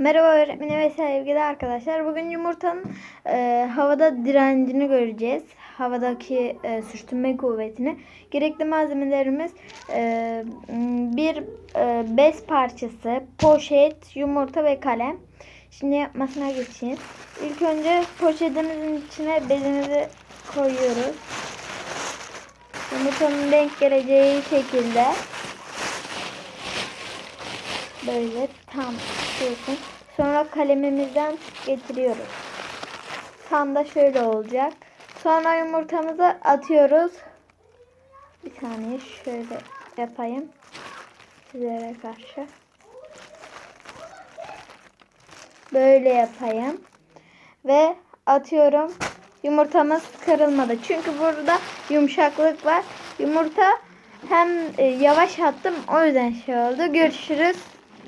Merhaba öğretmenim ve sevgili arkadaşlar. Bugün yumurtanın e, havada direncini göreceğiz. Havadaki e, sürtünme kuvvetini. Gerekli malzemelerimiz e, bir e, bez parçası, poşet, yumurta ve kalem. Şimdi yapmasına geçeyim. İlk önce poşetimizin içine bezimizi koyuyoruz. Yumurtanın denk geleceği şekilde böyle tam tutuyorsun. Sonra kalemimizden getiriyoruz. Tam da şöyle olacak. Sonra yumurtamızı atıyoruz. Bir saniye şöyle yapayım. Sizlere karşı. Böyle yapayım. Ve atıyorum. Yumurtamız kırılmadı. Çünkü burada yumuşaklık var. Yumurta hem e, yavaş attım o yüzden şey oldu. Görüşürüz.